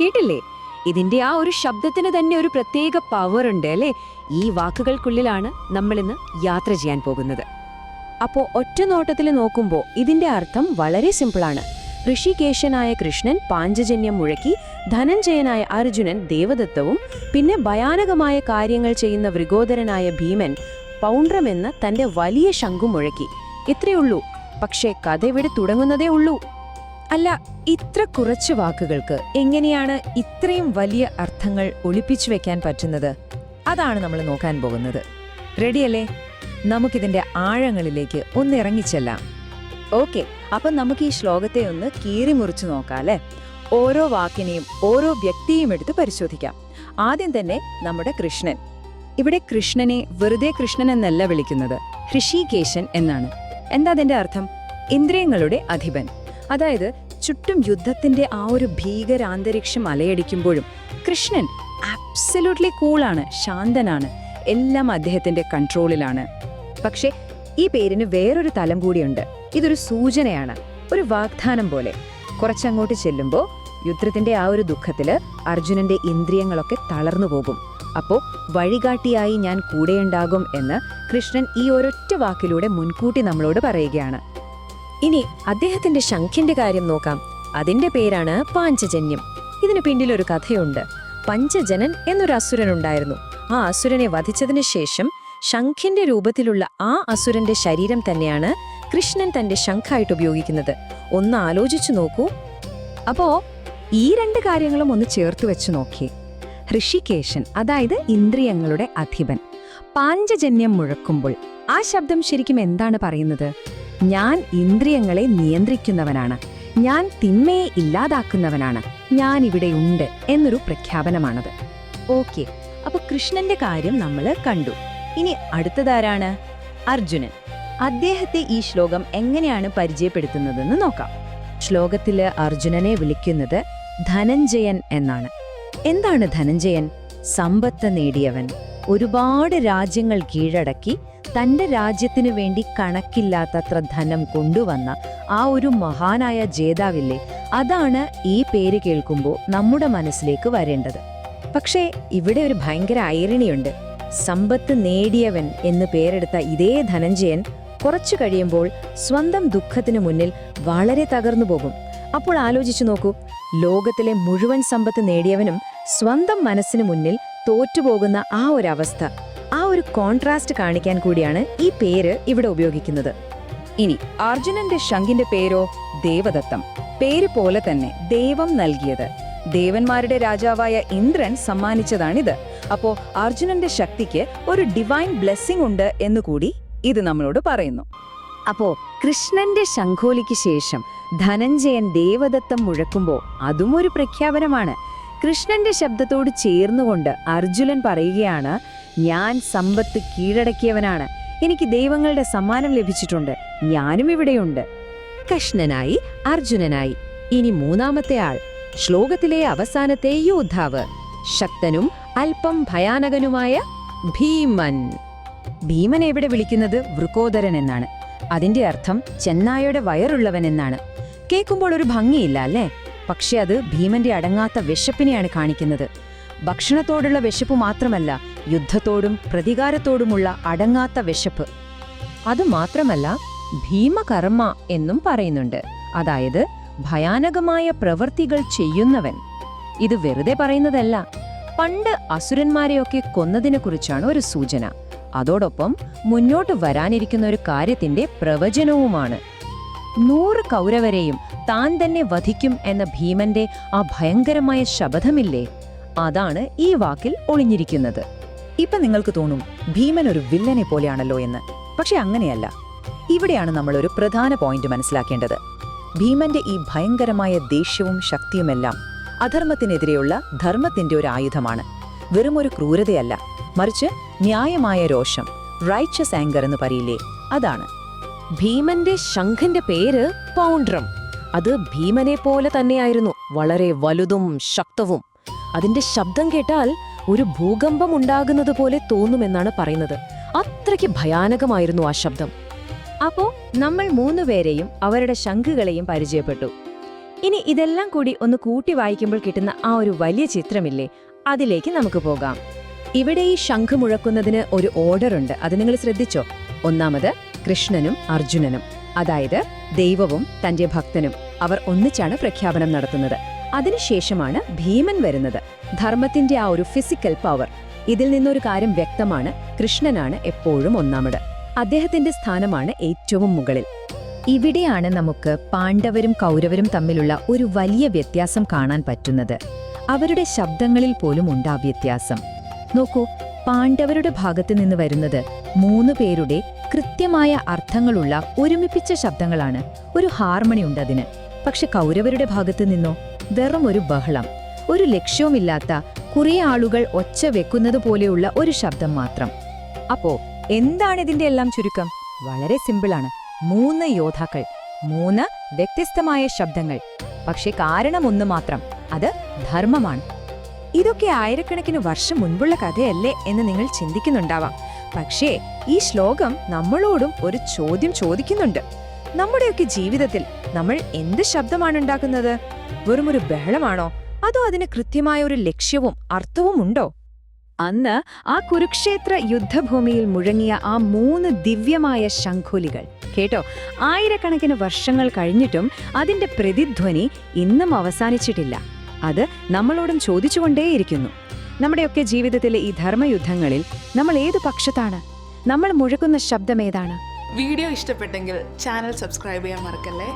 കേട്ടില്ലേ? ഇതിന്റെ ആ ഒരു ശബ്ദത്തിന് തന്നെ ഒരു പ്രത്യേക പവർ ഉണ്ട് അല്ലേ? ഈ വാക്കുകൾക്കുള്ളിലാണ് നമ്മളിന്ന് യാത്ര ചെയ്യാൻ പോകുന്നത്. അപ്പോ ഒറ്റ നോട്ടത്തിൽ നോക്കുമ്പോൾ ഇതിന്റെ അർത്ഥം വളരെ സിമ്പിളാണ് ഋഷികേശനായ കൃഷ്ണൻ പാഞ്ചജന്യം മുഴക്കി ധനഞ്ജയനായ അർജുനൻ ദേവദത്തവും പിന്നെ ഭയാനകമായ കാര്യങ്ങൾ ചെയ്യുന്ന വൃഗോദരനായ ഭീമൻ പൗണ്ട്രമെന്ന് തന്റെ വലിയ ശംഖു മുഴക്കി. ഇത്രയുള്ളൂ പക്ഷേ കഥ ഇവിടെ തുടങ്ങുന്നതേ ഉള്ളൂ. അല്ല ഇത്ര കുറച്ച് വാക്കുകൾക്ക് എങ്ങനെയാണ് ഇത്രയും വലിയ അർത്ഥങ്ങൾ ഒളിപ്പിച്ചു വെക്കാൻ പറ്റുന്നത്? അതാണ് നമ്മൾ നോക്കാൻ പോകുന്നത്. റെഡിയല്ലേ? നമുക്കിതിന്റെ ആഴങ്ങളിലേക്ക് ഒന്ന് ഇറങ്ങിച്ചെല്ലാം. ഓക്കെ അപ്പം നമുക്ക് ഈ ശ്ലോകത്തെ ഒന്ന് കീറി മുറിച്ചു നോക്കാം ഓരോ വാക്കിനെയും ഓരോ വ്യക്തിയും എടുത്ത് പരിശോധിക്കാം. ആദ്യം തന്നെ നമ്മുടെ കൃഷ്ണൻ. ഇവിടെ കൃഷ്ണനെ വെറുതെ കൃഷ്ണൻ എന്നല്ല വിളിക്കുന്നത് ഋഷികേശൻ എന്നാണ്. എന്താ അതിന്റെ അർത്ഥം? ഇന്ദ്രിയങ്ങളുടെ അധിപൻ. അതായത് ചുറ്റും യുദ്ധത്തിന്റെ ആ ഒരു ഭീകരാന്തരീക്ഷം അലയടിക്കുമ്പോഴും കൃഷ്ണൻ ആബ്സല്യൂട്ട്ലി കൂളാണ് ശാന്തനാണ് എല്ലാം അദ്ദേഹത്തിന്റെ കൺട്രോളിലാണ് പക്ഷേ ഈ പേരിന് വേറൊരു തലം കൂടിയുണ്ട്. ഇതൊരു സൂചനയാണ് ഒരു വാഗ്ദാനം പോലെ. കുറച്ചങ്ങോട്ട് ചെല്ലുമ്പോൾ യുദ്ധത്തിന്റെ ആ ഒരു ദുഃഖത്തിൽ അർജുനന്റെ ഇന്ദ്രിയങ്ങളൊക്കെ തളർന്നു പോകും. അപ്പോ വഴികാട്ടിയായി ഞാൻ കൂടെയുണ്ടാകും എന്ന് കൃഷ്ണൻ ഈ ഒരൊറ്റ വാക്കിലൂടെ മുൻകൂട്ടി നമ്മളോട് പറയുകയാണ്. ഇനി അദ്ദേഹത്തിന്റെ ശംഖിന്റെ കാര്യം നോക്കാം. അതിന്റെ പേരാണ് പാഞ്ചജന്യം. ഇതിന് പിന്നിൽ ഒരു കഥയുണ്ട്. പഞ്ചജനൻ എന്നൊരു അസുരൻ ഉണ്ടായിരുന്നു. ആ അസുരനെ വധിച്ചതിന് ശേഷം ശംഖിന്റെ രൂപത്തിലുള്ള ആ അസുരന്റെ ശരീരം തന്നെയാണ് കൃഷ്ണൻ തന്റെ ശംഖായിട്ട് ഉപയോഗിക്കുന്നത്. ഒന്ന് ആലോചിച്ചു നോക്കൂ. അപ്പോ ഈ രണ്ട് കാര്യങ്ങളും ഒന്ന് ചേർത്ത് വെച്ച് നോക്കിയേ ഋഷികേശൻ അതായത് ഇന്ദ്രിയങ്ങളുടെ അധിപൻ പാഞ്ചജന്യം മുഴക്കുമ്പോൾ ആ ശബ്ദം ശരിക്കും എന്താണ് പറയുന്നത്? ഞാൻ ഇന്ദ്രിയങ്ങളെ നിയന്ത്രിക്കുന്നവനാണ്. ഞാൻ തിന്മയെ ഇല്ലാതാക്കുന്നവനാണ്. ഞാൻ ഇവിടെ ഉണ്ട് എന്നൊരു പ്രഖ്യാപനമാണത്. ഓക്കെ. അപ്പൊ കൃഷ്ണന്റെ കാര്യം നമ്മൾ കണ്ടു. ഇനി അടുത്തതാരാണ് അർജുനൻ. അദ്ദേഹത്തെ ഈ ശ്ലോകം എങ്ങനെയാണ് പരിചയപ്പെടുത്തുന്നതെന്ന് നോക്കാം. ശ്ലോകത്തിൽ അർജുനനെ വിളിക്കുന്നത് ധനഞ്ജയൻ എന്നാണ്. എന്താണ് ധനഞ്ജയൻ? സമ്പത്ത് നേടിയവൻ. ഒരുപാട് രാജ്യങ്ങൾ കീഴടക്കി തന്റെ രാജ്യത്തിനു വേണ്ടി കണക്കില്ലാത്തത്ര ധനം കൊണ്ടുവന്ന ആ ഒരു മഹാനായ ജേതാവില്ലേ? അതാണ് ഈ പേര് കേൾക്കുമ്പോൾ നമ്മുടെ മനസ്സിലേക്ക് വരേണ്ടത്. പക്ഷേ ഇവിടെ ഒരു ഭയങ്കര ഐറണിയുണ്ട് സമ്പത്ത് നേടിയവൻ എന്ന് പേരെടുത്ത ഇതേ ധനഞ്ജയൻ കുറച്ചു കഴിയുമ്പോൾ സ്വന്തം ദുഃഖത്തിനു മുന്നിൽ വളരെ തകർന്നു പോകും. അപ്പോൾ ആലോചിച്ചു നോക്കൂ ലോകത്തിലെ മുഴുവൻ സമ്പത്ത് നേടിയവനും സ്വന്തം മനസ്സിനു മുന്നിൽ തോറ്റുപോകുന്ന ആ ഒരവസ്ഥ. ഒരു കോൺട്രാസ്റ്റ് കാണിക്കാൻ കൂടിയാണ് ഈ പേര് ഇവിടെ ഉപയോഗിക്കുന്നത്. ഇനി അർജുനന്റെ ശങ്കിന്റെ പേരോ ദേവദത്തം. പേര് പോലെ തന്നെ ദൈവം നൽകിയത്. ദേവന്മാരുടെ രാജാവായ ഇന്ദ്രൻ സമ്മാനിച്ചതാണിത്. അപ്പോ അർജുനന്റെ ശക്തിക്ക് ഒരു ഡിവൈൻ ബ്ലെസ്സിംഗ് ഉണ്ട് എന്നുകൂടി ഇത് നമ്മളോട് പറയുന്നു. അപ്പോ കൃഷ്ണന്റെ ശംഖോലിക്ക് ശേഷം ധനഞ്ജയൻ ദേവദത്തം മുഴക്കുമ്പോൾ അതും ഒരു പ്രഖ്യാപനമാണ്. കൃഷ്ണന്റെ ശബ്ദത്തോട് ചേർന്നുകൊണ്ട് അർജുനൻ പറയുകയാണ് ഞാൻ സമ്പത്ത് കീഴടക്കിയവനാണ്. എനിക്ക് ദൈവങ്ങളുടെ സമ്മാനം ലഭിച്ചിട്ടുണ്ട്. ഞാനും ഇവിടെയുണ്ട്. കൃഷ്ണനായി അർജുനനായി. ഇനി മൂന്നാമത്തെ ആൾ ശ്ലോകത്തിലെ അവസാനത്തെ യോദ്ധാവ്. ശക്തനും അല്പം ഭയാനകനുമായ ഭീമൻ. ഭീമൻ എവിടെ വിളിക്കുന്നത്? വൃക്കോദരൻ എന്നാണ്. അതിന്റെ അർത്ഥം ചെന്നായയുടെ വയറുള്ളവൻ എന്നാണ്. കേൾക്കുമ്പോൾ ഒരു ഭംഗിയില്ല അല്ലേ? പക്ഷെ അത് ഭീമന്റെ അടങ്ങാത്ത വിശപ്പിനെയാണ് കാണിക്കുന്നത്. ഭക്ഷണത്തോടുള്ള വിശപ്പ് മാത്രമല്ല യുദ്ധത്തോടും പ്രതികാരത്തോടുമുള്ള അടങ്ങാത്ത വിശപ്പ്. അത് മാത്രമല്ല ഭീമകർമ്മ എന്നും പറയുന്നുണ്ട്. അതായത് ഭയാനകമായ പ്രവൃത്തികൾ ചെയ്യുന്നവൻ. ഇത് വെറുതെ പറയുന്നതല്ല പണ്ട് അസുരന്മാരെയൊക്കെ കൊന്നതിനെക്കുറിച്ചാണ് ഒരു സൂചന. അതോടൊപ്പം മുന്നോട്ട് വരാനിരിക്കുന്ന ഒരു കാര്യത്തിന്റെ പ്രവചനവുമാണ്. നൂറ് കൗരവരെയും താൻ തന്നെ വധിക്കും എന്ന ഭീമന്റെ ആ ഭയങ്കരമായ ശപഥമില്ലേ? അതാണ് ഈ വാക്കിൽ ഒളിഞ്ഞിരിക്കുന്നത്. ഇപ്പൊ നിങ്ങൾക്ക് തോന്നും ഭീമൻ ഒരു വില്ലനെ പോലെയാണല്ലോ എന്ന്. പക്ഷെ അങ്ങനെയല്ല. ഇവിടെയാണ് നമ്മൾ ഒരു പ്രധാന പോയിന്റ് മനസ്സിലാക്കേണ്ടത്. ഭീമന്റെ ഈ ഭയങ്കരമായ ദേഷ്യവും ശക്തിയുമെല്ലാം അധർമ്മത്തിനെതിരെയുള്ള ധർമ്മത്തിന്റെ ഒരു ആയുധമാണ്. വെറും ഒരു ക്രൂരതയല്ല. മറിച്ച് ന്യായമായ രോഷം റൈച്ചസ് ആങ്കർ എന്ന് പറയില്ലേ? അതാണ്. ഭീമന്റെ ശംഖിന്റെ പേര് പൗണ്ട്രം. അത് ഭീമനെ പോലെ തന്നെയായിരുന്നു വളരെ വലുതും ശക്തവും. അതിന്റെ ശബ്ദം കേട്ടാൽ ഒരു ഭൂകമ്പം ഉണ്ടാകുന്നത് പോലെ തോന്നുമെന്നാണ് പറയുന്നത്. അത്രയ്ക്ക് ഭയാനകമായിരുന്നു ആ ശബ്ദം. അപ്പോ നമ്മൾ മൂന്നുപേരെയും അവരുടെ ശംഖുകളെയും പരിചയപ്പെട്ടു. ഇനി ഇതെല്ലാം കൂടി ഒന്ന് കൂട്ടി വായിക്കുമ്പോൾ കിട്ടുന്ന ആ ഒരു വലിയ ചിത്രമില്ലേ അതിലേക്ക് നമുക്ക് പോകാം. ഇവിടെ ഈ ശംഖ് മുഴക്കുന്നതിന് ഒരു ഓർഡർ ഉണ്ട്. അത് നിങ്ങൾ ശ്രദ്ധിച്ചോ? ഒന്നാമത് കൃഷ്ണനും അർജുനനും അതായത് ദൈവവും തന്റെ ഭക്തനും അവർ ഒന്നിച്ചാണ് പ്രഖ്യാപനം നടത്തുന്നത്. അതിനുശേഷമാണ് ഭീമൻ വരുന്നത്. ധർമ്മത്തിന്റെ ആ ഒരു ഫിസിക്കൽ പവർ ഇതിൽ നിന്നൊരു കാര്യം വ്യക്തമാണ് കൃഷ്ണനാണ് എപ്പോഴും ഒന്നാമത്. അദ്ദേഹത്തിന്റെ സ്ഥാനമാണ് ഏറ്റവും മുകളിൽ. ഇവിടെയാണ് നമുക്ക് പാണ്ഡവരും കൗരവരും തമ്മിലുള്ള ഒരു വലിയ വ്യത്യാസം കാണാൻ പറ്റുന്നത്. അവരുടെ ശബ്ദങ്ങളിൽ പോലും ഉണ്ടാ വ്യത്യാസം. നോക്കൂ പാണ്ഡവരുടെ ഭാഗത്തു നിന്ന് വരുന്നത് മൂന്ന് പേരുടെ കൃത്യമായ അർത്ഥങ്ങളുള്ള ഒരുമിപ്പിച്ച ശബ്ദങ്ങളാണ്. ഒരു ഹാർമണി ഉണ്ട് അതിന് പക്ഷെ കൗരവരുടെ ഭാഗത്തു നിന്നോ? വെറും ഒരു ബഹളം. ഒരു ലക്ഷ്യവുമില്ലാത്ത കുറേ ആളുകൾ ഒച്ച വെക്കുന്നത് പോലെയുള്ള ഒരു ശബ്ദം മാത്രം. അപ്പോ എന്താണ് ഇതിന്റെ എല്ലാം ചുരുക്കം? വളരെ സിമ്പിളാണ്. മൂന്ന് യോദ്ധാക്കൾ മൂന്ന് വ്യത്യസ്തമായ ശബ്ദങ്ങൾ. പക്ഷെ കാരണം ഒന്ന് മാത്രം. അത് ധർമ്മമാണ്. ഇതൊക്കെ ആയിരക്കണക്കിന് വർഷം മുൻപുള്ള കഥയല്ലേ എന്ന് നിങ്ങൾ ചിന്തിക്കുന്നുണ്ടാവാം. പക്ഷേ ഈ ശ്ലോകം നമ്മളോടും ഒരു ചോദ്യം ചോദിക്കുന്നുണ്ട്. നമ്മുടെയൊക്കെ ജീവിതത്തിൽ നമ്മൾ എന്ത് ശബ്ദമാണ് ഉണ്ടാക്കുന്നത് വെറും ഒരു ബഹളമാണോ? അതോ അതിന് കൃത്യമായ ഒരു ലക്ഷ്യവും അർത്ഥവും ഉണ്ടോ അന്ന് ആ കുരുക്ഷേത്ര യുദ്ധഭൂമിയിൽ മുഴങ്ങിയ ആ മൂന്ന് ദിവ്യമായ ശംഖുലികൾ. കേട്ടോ? ആയിരക്കണക്കിന് വർഷങ്ങൾ കഴിഞ്ഞിട്ടും അതിന്റെ പ്രതിധ്വനി ഇന്നും അവസാനിച്ചിട്ടില്ല. അത് നമ്മളോടും ചോദിച്ചുകൊണ്ടേയിരിക്കുന്നു. നമ്മുടെയൊക്കെ ജീവിതത്തിലെ ഈ ധർമ്മയുദ്ധങ്ങളിൽ നമ്മൾ ഏതു പക്ഷത്താണ്? നമ്മൾ മുഴക്കുന്ന ശബ്ദം ഏതാണ്? വീഡിയോ ഇഷ്ടപ്പെട്ടെങ്കിൽ ചാനൽ സബ്സ്ക്രൈബ് ചെയ്യാൻ മറക്കല്ലേ?